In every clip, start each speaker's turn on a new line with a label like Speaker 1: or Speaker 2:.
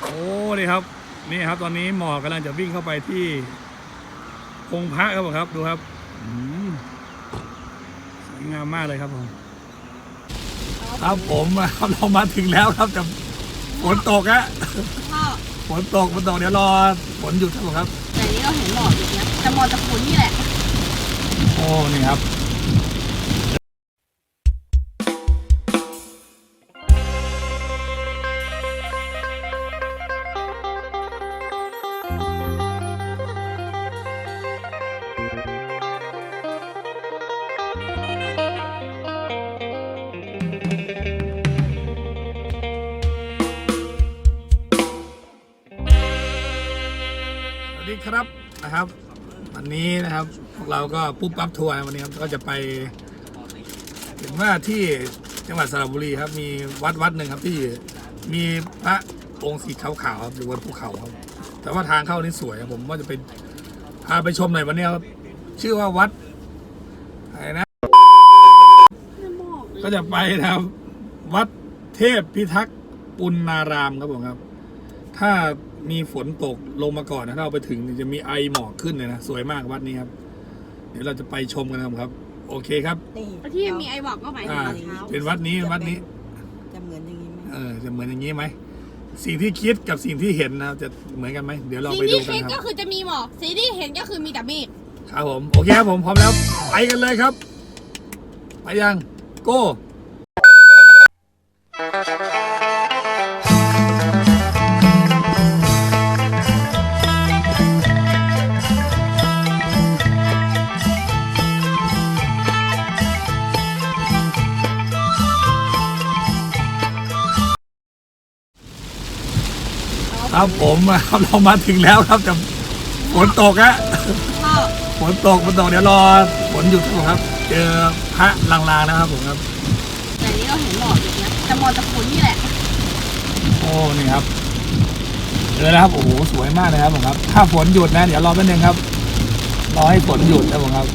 Speaker 1: โอ้นี่ครับนี่ครับ ตอนนี้หมอกกำลังจะวิ่งเข้าไปที่องค์พระครับผมครับดูครับอืมสวยงามมากเลยครับผมครับผมครับเรามาถึงแล้วครับแต่ฝนตกอะ
Speaker 2: พ่อ
Speaker 1: ฝนตกฝนตกเดี๋ยวรอฝนหยุดครับผมครับ
Speaker 2: แต่นี้เราเห็นหมอกอย่างเงี้ยแต่หมอกจากฝนนี่แหละ
Speaker 1: โอ้นี่ครับ นนี้นะครับพวกเราก็ปุ๊บปั๊บทัวร์วันนี้ครับก็จะไปเห็นว่าที่จังหวัดสระบุรีครับ มีวัดวัดหนึ่งครับที่มีพระองค์สีขาวๆครับอยู่บนภูเขาครับ แต่ว่าทางเข้านี่สวยครับผมว่าจะไปพาไปชมหน่อยวันนี้ครับชื่อว่าวัดอะไรนะ
Speaker 2: ก็
Speaker 1: จะไปนะครับ วัดเทพพิทักษ์ปุณารามครับผมครับ ถ้ามีฝนตกลงมาก่อนนะถ้าเราไปถึงเนี่ยจะมีไอหมอกขึ้นเลยนะ สวยมากวัดนี้ครับ เดี๋ยวเราจะไปชมกันนะครับ โอเคครับ
Speaker 3: นี่
Speaker 2: ที่มีไอบอกก็หมายถึง
Speaker 1: อ่า
Speaker 2: ตอนเช้า
Speaker 1: เป็นวัดนี้วัดนี้
Speaker 3: จะเหมือนอย่างนี้ไหม
Speaker 1: เออจะเหมือนอย่างนี้ไหมสิ่งที่คิดกับสิ่งที่เห็นนะครับจะเหมือนกันไหมเดี๋ยวเรา
Speaker 2: สิ่ง
Speaker 1: ไปดู
Speaker 2: ที่
Speaker 1: กัน
Speaker 2: คิด
Speaker 1: ค
Speaker 2: ก็
Speaker 1: รับ
Speaker 2: คือจะมีหมอกสิ่งที่เห็นก็คือมีแต่เมฆ
Speaker 1: ครับผมโอเคครับผมพร้อมแล้วไปกันเลยครับ ไปยังโก้ ครับผมครับเรามาถึงแล้วครับแต่ฝนตกอะ
Speaker 2: พ่อ
Speaker 1: ฝนตกฝนตกเดี๋ยวรอฝนหยุดครับผมครับ เจอพระลางๆนะครับผมครับ
Speaker 2: แต่นี้เราเห็นหมอกอย่างเงี้ยแต่หมอกจากฝนนี่แหละ
Speaker 1: โอ้นี่ครับเจอแล้วครับโอ้โหสวยมากเลยครับผมครับ ถ้าฝนหยุดนะ เดี๋ยวรอแป๊บนึงครับรอให้ฝนหยุดนะผมครับ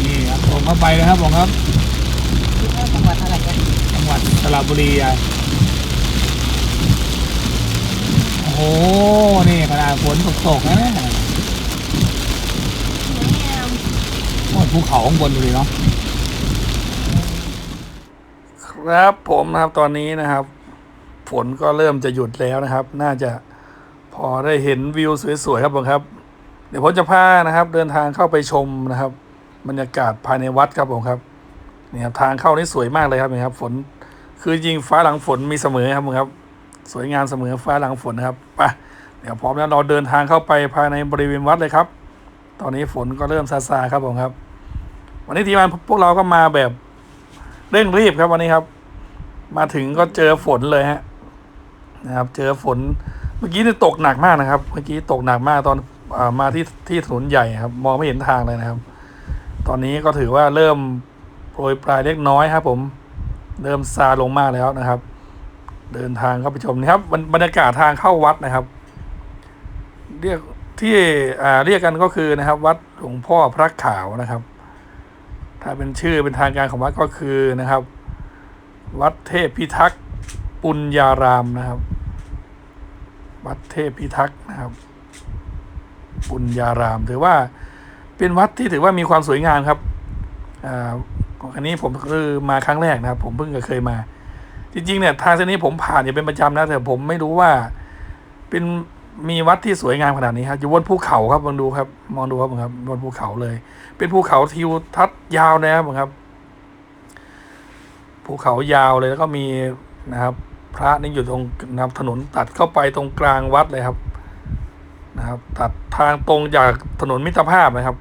Speaker 1: นี่ครับผมเข้าไปเลยครับผมครับ
Speaker 3: คิดว่าจังหวัดอะไรกัน
Speaker 1: จังหวัดสระบุรีอะ ห นี่ขนาดฝนตกๆนะโอ้ยภูเขาข้างบนดูดิเนาะ ครับผมนะครับตอนนี้นะครับ ฝนก็เริ่มจะหยุดแล้วนะครับ น่าจะพอได้เห็นวิวสวยๆครับผมครับ เดี๋ยวผมจะพานะครับ เดินทางเข้าไปชมนะครับ บรรยากาศภายในวัดครับผมครับนี่ครับทางเข้านี่สวยมากเลยครับนี่ครับ ฝนคือจริงฟ้าหลังฝนมีเสมอครับผมครับ สวยงามเสมอฟ้าหลังฝนนะครับไปเดี๋ยวพร้อมแล้วเราเดินทางเข้าไปภายในบริเวณวัดเลยครับ ตอนนี้ฝนก็เริ่มซาซาครับผมครับ วันนี้ทีมงานพวกเราก็มาแบบเร่งรีบครับวันนี้ครับ มาถึงก็เจอฝนเลยฮะนะครับ เจอฝนเมื่อกี้นี่ตกหนักมากนะครับ เมื่อกี้ตกหนักมากตอนอมาที่ที่ถนนใหญ่ครับ มองไม่เห็นทางเลยนะครับ ตอนนี้ก็ถือว่าเริ่มโปรยปลายเล็กน้อยครับ ผม เริ่มซาลงมากแล้วนะครับ เดินทางเข้าไปชมนะครับบรรยากาศทางเข้าวัดนะครับ เรียกที่อ่าเรียกกันก็คือนะครับ วัดหลวงพ่อพระขาวนะครับ ถ้าเป็นชื่อเป็นทางการของวัดก็คือนะครับ วัดเทพพิทักษ์ปุญญารามนะครับ วัดเทพพิทักษ์นะครับ ปุญญาราม ถือว่าเป็นวัดที่ถือว่ามีความสวยงามครับอ่าอันนี้ผมคือมาครั้งแรกนะครับ ผมเพิ่งจะเคยมา จริงๆเนี่ยทางเส้นนี้ผมผ่านอยู่เป็นประจำนะแต่ผมไม่รู้ว่า เป็นมีวัดที่สวยงามขนาดนี้ครับอยู่บนภูเขาครับมองดูครับ มองดูครับครับบนภูเขาเลย เป็นภูเขาทิวทัศน์ยาวนะครับครับ ภูเขายาวเลยแล้วก็มีนะครับ พระนี่อยู่ตรงนะถนนตัดเข้าไปตรงกลางวัดเลยครับ นะครับ ตัดทางตรงจากถนนมิตรภาพนะครับ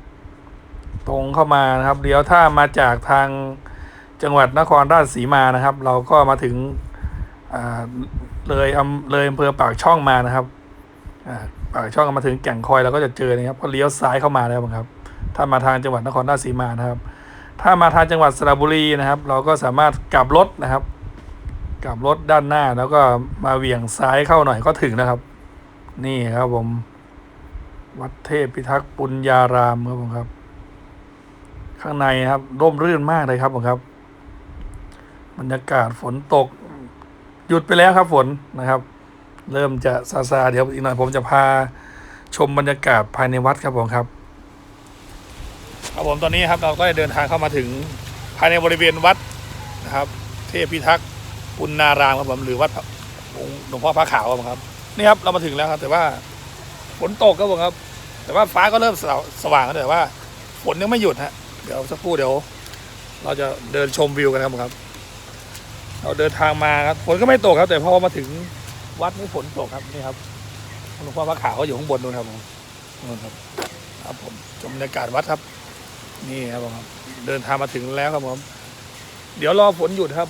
Speaker 1: ตรงเข้ามานะครับเดี๋ยวถ้ามาจากทาง จังหวัดนครราชสีมานะครับ เราก็มาถึงอ่าเลยอำเลยอำเภอปากช่องมานะครับอ่าปากช่องมาถึงแก่งคอยเราก็จะเจอนะครับก็เลี้ยวซ้ายเข้ามาแล้วครับ ถ้ามาทางจังหวัดนครราชสีมานะครับ ถ้ามาทางจังหวัดสระบุรีนะครับ เราก็สามารถกลับรถนะครับ กลับรถด้านหน้าแล้วก็มาเหวี่ยงซ้ายเข้าหน่อยก็ถึงนะครับ นี่ครับผมวัดเทพพิทักษ์ปุญญารามครับผมครับ ข้างในนะครับร่มรื่นมากเลยครับผมครับ บรรยากาศฝนตก หยุดไปแล้วครับฝนนะครับ เริ่มจะซาซาเดี๋ยวอีกหน่อยผมจะพาชมบรรยากาศภายในวัดครับผมครับ ครับผมตอนนี้ครับเราก็ได้เดินทางเข้ามาถึงภายในบริเวณวัดนะครับ เทพพิทักษ์ปุณนารามครับผมหรือวัดองหลวงพ่อพระขาวครับครับ นี่ครับเรามาถึงแล้วครับ แต่ว่าฝนตกครับผมครับ แต่ว่าฟ้าก็เริ่มสว่างสว่างแล้วแต่ว่าฝนยังไม่หยุดฮะเดี๋ยวสักครู่เดี๋ยว เราจะเดินชมวิวกันครับผมครับ เราเดินทางมาครับฝนก็ไม่ตกครับ แต่พอมาถึงวัดนี่ฝนตกครับนี่ครับหลวงพ่อพระขาวก็อยู่ข้างบนนู่นครับผมนู่นครับ ครับผมชมบรรยากาศวัดครับ นี่ครับผมเดินทางมาถึงแล้วครับผมเดี๋ยวรอฝนหยุดครับ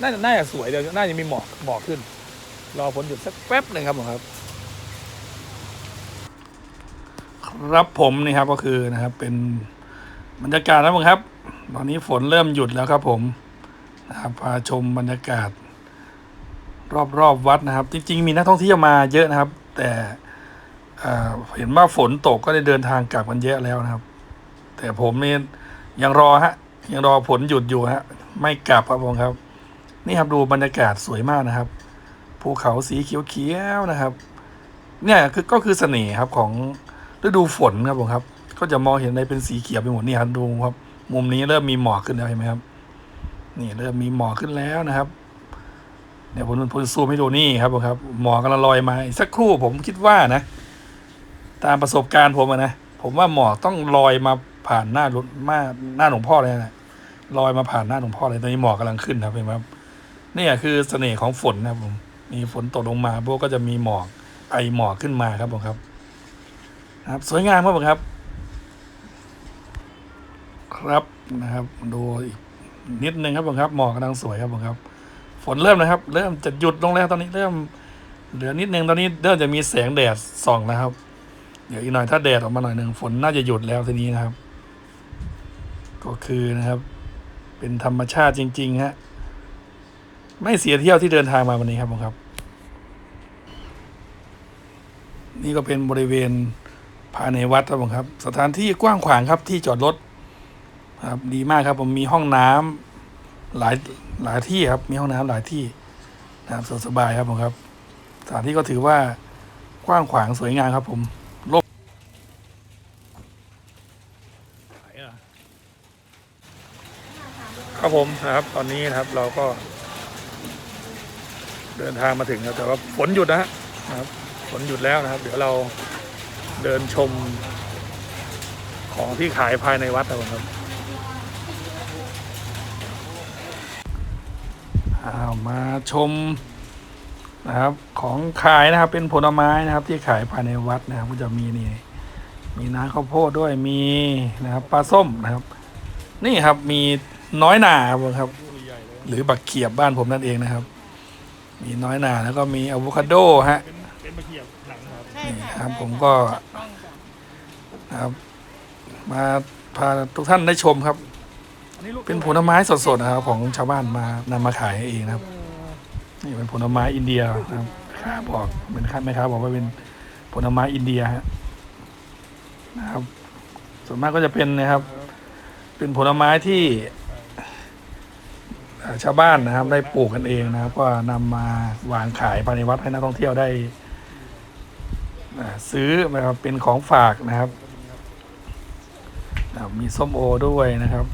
Speaker 1: น่าจะน่าจะสวยเดี๋ยวน่าจะมีหมอกหมอกขึ้น รอฝนหยุดสักแป๊บหนึ่งครับผมครับ ครับผมนี่ครับก็คือนะครับ เป็นบรรยากาศนะผมครับ ตอนนี้ฝนเริ่มหยุดแล้วครับผม นะครับพาชมบรรยากาศ รอบๆวัดนะครับ จริง ๆ มีนักท่องเที่ยวมาเยอะนะครับ แต่เห็นว่าฝนตกก็ได้เดินทางกลับกันเยอะแล้วนะครับ แต่ผมนี่ยังรอฮะ ยังรอผลหยุดอยู่ฮะ ไม่กลับครับผมครับ นี่ครับดูบรรยากาศสวยมากนะครับภูเขาสีเขียวๆนะครับ เนี่ยคือก็คือเสน่ห์ครับของฤดูฝนครับผมครับ ก็จะมองเห็นอะไรเป็นสีเขียวไปหมดนี่ครับดูครับ มุมนี้เริ่มมีหมอกขึ้นแล้วเห็นไหมครับ นี่เริ่มมีหมอกขึ้นแล้วนะครับ เดี๋ยวผมผมซูมให้ดูนี่ครับผมครับ หมอกกำลังลอยมาสักครู่ผมคิดว่านะ ตามประสบการณ์ผมนะ ผมว่าหมอกต้องลอยมาผ่านหน้ารถมาหน้าหลวงพ่อเลยนะลอยมาผ่านหน้าหลวงพ่อเลยตอนนี้หมอกกำลังขึ้นครับเห็นไหมครับนี่คือเสน่ห์ของฝนนะครับผมมีฝนตกลงมาพวกก็จะมีหมอกไอหมอกขึ้นมาครับผมครับ ครับ สวยงามครับผมครับ ครับนะครับดูอีก นิดนึงครับผมครับหมอกกำลังสวยครับผมครับ ฝนเริ่มนะครับ เริ่มจะหยุดลงแล้วตอนนี้เริ่มเหลือนิดนึงตอนนี้เริ่มจะมีแสงแดดส่องนะครับ เดี๋ยวอีกหน่อยถ้าแดดออกมาหน่อยหนึ่งฝนน่าจะหยุดแล้วทีนี้นะครับ ก็คือนะครับ เป็นธรรมชาติจริงๆฮะไม่เสียเที่ยวที่เดินทางมาวันนี้ครับผมครับ นี่ก็เป็นบริเวณภายในวัดครับผมครับ สถานที่กว้างขวางครับที่จอดรถ ครับดีมากครับ ผมมีห้องน้ำหลายหลายที่ครับ มีห้องน้ำหลายที่นะครับสะดวกสบายครับผมครับ สถานที่ก็ถือว่ากว้างขวางสวยงามครับ ผมลบครับผมนะครับ ตอนนี้นะครับ เราก็ เดินทางมาถึงครับแต่ว่าฝนหยุดนะนะครับฝนหยุดแล้วนะครับ เดี๋ยวเราเดินชมของที่ขายภายในวัดครับอ้าว มาชมนะครับของขายนะครับเป็นผลไม้นะครับ ที่ขายภายในวัดนะครับก็จะมีนี่มีน้ำข้าวโพดด้วยมีนะครับปลาส้มนะครับ นี่ครับมีน้อยหนาครับ หรือบักเขียบบ้านผมนั่นเองนะครับ มีน้อยหนาแล้วก็มีอะโวคาโดฮะ
Speaker 4: เป็นมะเขียบหนังครับ
Speaker 1: นี่ครับผมก็นะครับมาพาทุกท่านได้ชมครับ เป็นผลไม้สดๆนะครับ ของชาวบ้านมานำมาขายเองนะครับ นี่เป็นผลไม้อินเดียนะครับค้าบอกเป็นค้าแม่ค้าบอกว่าเป็นผลไม้อินเดียฮะนะครับ ส่วนมากก็จะเป็นนะครับ เป็นผลไม้ที่ชาวบ้านนะครับ ได้ปลูกกันเองนะครับ ก็นำมาวางขายภายในวัดให้นักท่องเที่ยวได้ซื้อนะครับเป็นของฝากนะครับ มีส้มโอด้วยนะครับ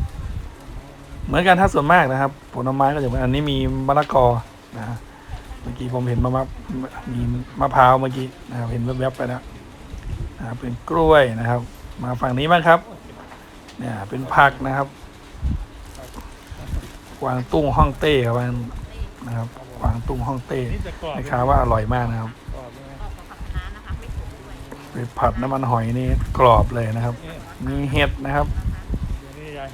Speaker 1: เหมือนกันถ้าส่วนมากนะครับ ผลไม้ก็จะเหมือนอันนี้มีมะละกอนะเมื่อกี้ผมเห็นมะมะมีมะพร้าวเมื่อกี้นะครับเห็นแวบๆไปแล้วนะครับเป็นกล้วยนะครับ มาฝั่งนี้บ้างครับ เนี่ยเป็นผักนะครับกวางตุ้งฮ่องเต้ครับมันนะครับกวางตุ้งฮ่องเต้
Speaker 4: นี่จะกรอบ
Speaker 1: แม่ค้าว่าอร่อยมากนะครับ
Speaker 4: ไป
Speaker 1: ผัดน้ำมันหอยนี่กรอบเลยนะครับ มีเห็ดนะครับ
Speaker 4: นี่ยาย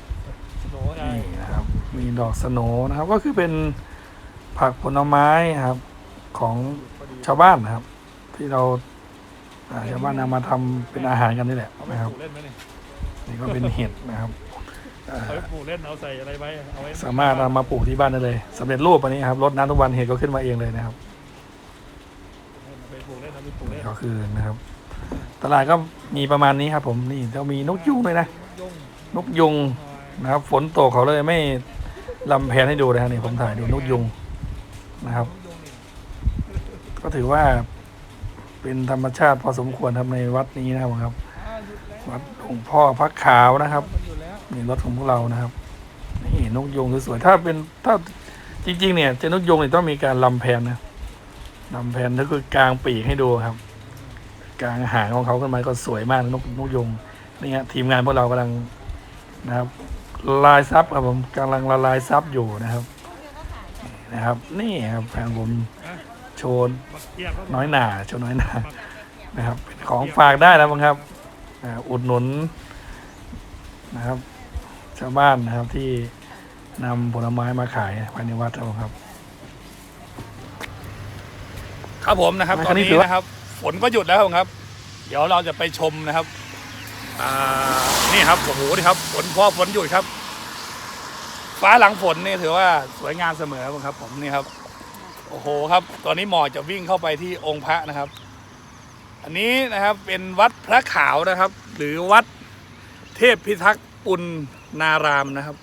Speaker 4: โหนยาย
Speaker 1: นี่นะครับ มีดอกสโนนะครับ ก็คือเป็นผักผลไม้ครับ ของชาวบ้านนะครับ ที่เราอ่าชาวบ้านนำมาทำเป็นอาหารกันนี่แหละ
Speaker 4: เอาไป
Speaker 1: นะครับ
Speaker 4: ลูกเล่นไหมนี่
Speaker 1: นี่ก็เป็นเห็ดนะครับอ่า
Speaker 4: เอาไปปลูกเล่นเอาใส่อะไรไว้เอาไว้
Speaker 1: สามารถนำมาปลูกที่บ้านได้เลยสำเร็จรูปอันนี้ครับรดน้ำทุกวันเห็ดก็ขึ้นมาเองเลยนะครับ
Speaker 4: เอาไปปลูกเล่นเอาไปปลูกเล่
Speaker 1: นี่
Speaker 4: น
Speaker 1: ก็คือนะครับ ตลาดก็มีประมาณนี้ครับ ผมนี่เรามีนกยุงเลยนะ นกยุงนะครับ ฝนตกเขาเลยไม่ ลำแพนให้ดูนะฮะนี่ผมถ่ายดูนกยุงนะครับ
Speaker 4: ก็ถือว่าเป็นธรรมชาติพอสมควรครับในวัดนี้นะครับ วัดหลวงพ่อพระขาวนะครับนี่รถของพวกเรานะครับนี่นกยงสวยๆถ้าเป็นถ้าจริง ๆ เนี่ยเจานกยงเนี่ยต้องมีการลำแพนนะลำแพนก็คือกลางปีกให้ดูครับกลางหางของเขาขึ้นมาก็สวยมากนกนกยงนี่ฮะทีมงานพวกเรากำลังนะครับ ละลายซับครับผมกำลังละลายซับอยู่นะครับนะครับ นี่ครับแฟนผมโชว์
Speaker 1: บักเกียบครับ
Speaker 4: น้อยหนาโชว์น้อยหนานะครับเป็นของฝากได้แล้วมั้งครับอ่าอุดหนุนนะครับ ชาวบ้านนะครับที่นำผลไม้มาขายภายในวัดครับ ครับผมนะครับ
Speaker 1: ต
Speaker 4: ต
Speaker 1: อ
Speaker 4: อนน
Speaker 1: นี้
Speaker 4: นี้ถือว่า
Speaker 1: นะครับ ฝนก็หยุดแล้วครับ เดี๋ยวเราจะไปชมนะครับอ่า นี่ครับโอ้โหนี่ครับฝนพอฝนหยุดครับ ฟ้าหลังฝนนี่ถือว่าสวยงามเสมอครับ ผมนี่ครับ โอ้โหครับ ตอนนี้หมอจะวิ่งเข้าไปที่องค์พระนะครับ อันนี้นะครับเป็นวัดพระขาวนะครับ หรือวัดเทพพิทักษ์ปุณนารามนะครับ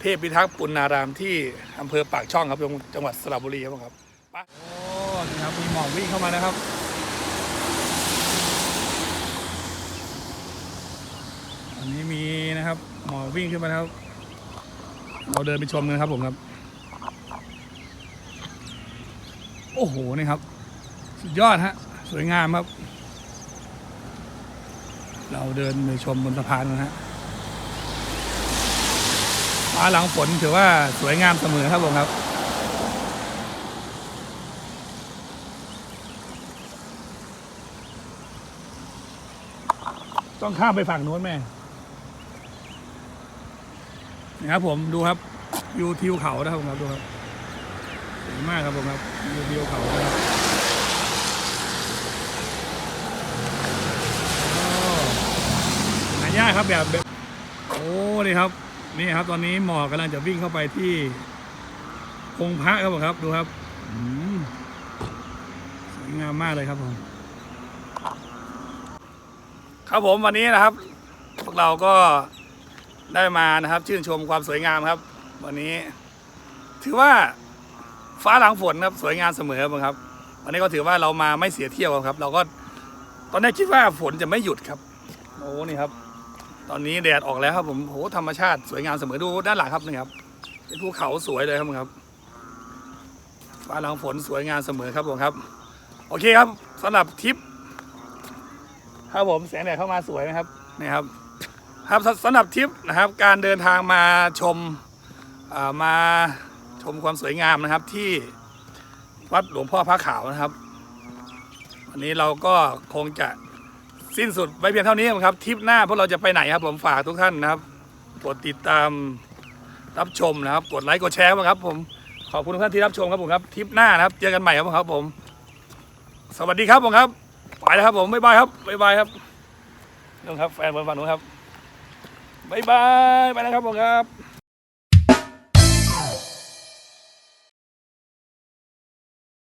Speaker 1: เทพพิทักษ์ปุณนารามที่อำเภอปากช่องครับจังหวัดสระบุรีครับผมครับโอ้นี่ครับมีหมอวิ่งเข้ามานะครับ อันนี้มีนะครับ หมอวิ่งขึ้นมานะครับเราเดินไปชมกันครับผมครับ โอ้โหนี่ครับ สุดยอดฮะ สวยงามครับ เราเดินไปชมบนสะพานนะฮะฟ้าหลังฝนถือว่าสวยงามเสมอครับผมครับต้องข้ามไปฝั่งโน้นแม่ นี่ครับผมดูครับวิวทิวเขานะครับผมครับดูครับสวยมากครับผมครับวิวทิวเขานะครับโอ้หายากครับแบบแบบโอ้นี่ครับนี่ครับ ตอนนี้หมอกกำลังจะวิ่งเข้าไปที่องค์พระครับผมครับ ดูครับสวยงามมากเลยครับผม ครับผมวันนี้นะครับ พวกเราก็ ได้มานะครับ ชื่นชมความสวยงามครับ วันนี้ ถือว่าฟ้าหลังฝนครับสวยงามเสมอครับ วันนี้ก็ถือว่าเรามาไม่เสียเที่ยวครับ เราก็ตอนแรกคิดว่าฝนจะไม่หยุดครับโอ้นี่ครับ ตอนนี้แดดออกแล้วครับผมโหธรรมชาติสวยงามเสมอดูด้านหลังครับนี่ครับเป็นภูเขาสวยเลยครับผมครับฟ้าหลังฝนสวยงามเสมอครับผมครับ โอเคครับสำหรับทริปครับผมแสงแดดเข้ามาสวยนะครับนี่ครับ ครับสำหรับทริปนะครับการเดินทางมาชมามาชมความสวยงามนะครับที่วัดหลวงพ่อพระขาวนะครับ วันนี้เราก็คงจะสิ้นสุดไว้เพียงเท่านี้ครับทริปหน้าพวกเราจะไปไหนครับผมฝากทุกท่านนะครับกดติดตามรับชมนะครับ กดไลค์กดแชร์ครับ ผมขอบคุณทุกท่านที่รับชมครับผมครับทริปหน้านะครับเจอกันใหม่ครับผมครับผม สวัสดีครับผมครับไปแล้วครับผมบ๊ายบายครับบ๊ายบายครับนู่นครับแฟนบนฝั่งนู้นครับ บ๊ายบาย ไปนะครับผมครับ